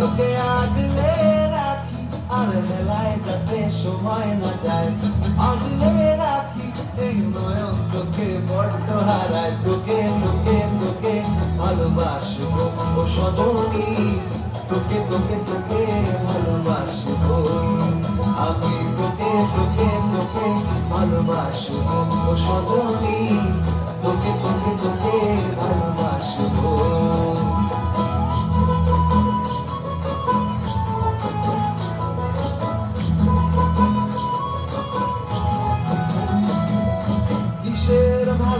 তোকে আগলে রাখি, আর হেলায় যাতে সময় না যায়। আগলে রাখি, এই নয়ন তোকে বড্ড হারায়। তোকে তোকে তোকে ভালোবাসবো ও সজনী। তোকে তোকে তোকে ভালোবাসবো। আমি তোকে তোকে তোকে ভালোবাসবো ও সজনী। তোকে তোকে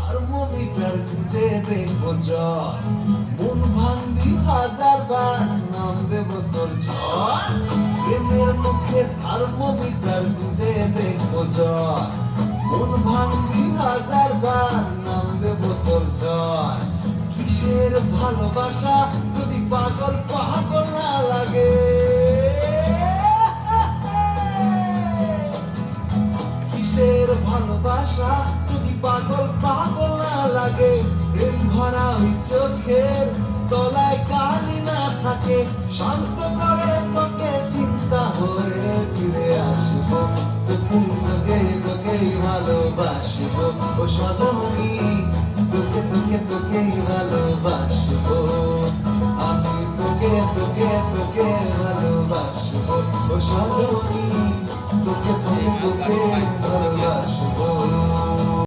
থার্মোমিটার খুঁজে দেখব জ্বর। মন ভাঙবি হাজার বার নাম দেব তোর ঝড়। প্রেমের মুখে থার্মোমিটার খুঁজে দেখব জ্বর। মন ভাঙবি হাজার বার নাম দেব তোর ঝড়। কিসের ভালোবাসা যদি পাগল পাগল না লাগে? কিসের ভালোবাসা যদি পাগল পাগল না লাগে, প্রেম ভরা ওই চোখের তলায় কালি না থাকে, শান্ত করে তোকে চিন্তা হয়ে ফিরে আসব। তোকে তোকে তোকেই ভালোবাসবো। ও সজনী, তোকে তোকে তোকেই ভালোবাসবো। আমি তোকে তোকে তোকে ভালোবাসবো। ও সজনী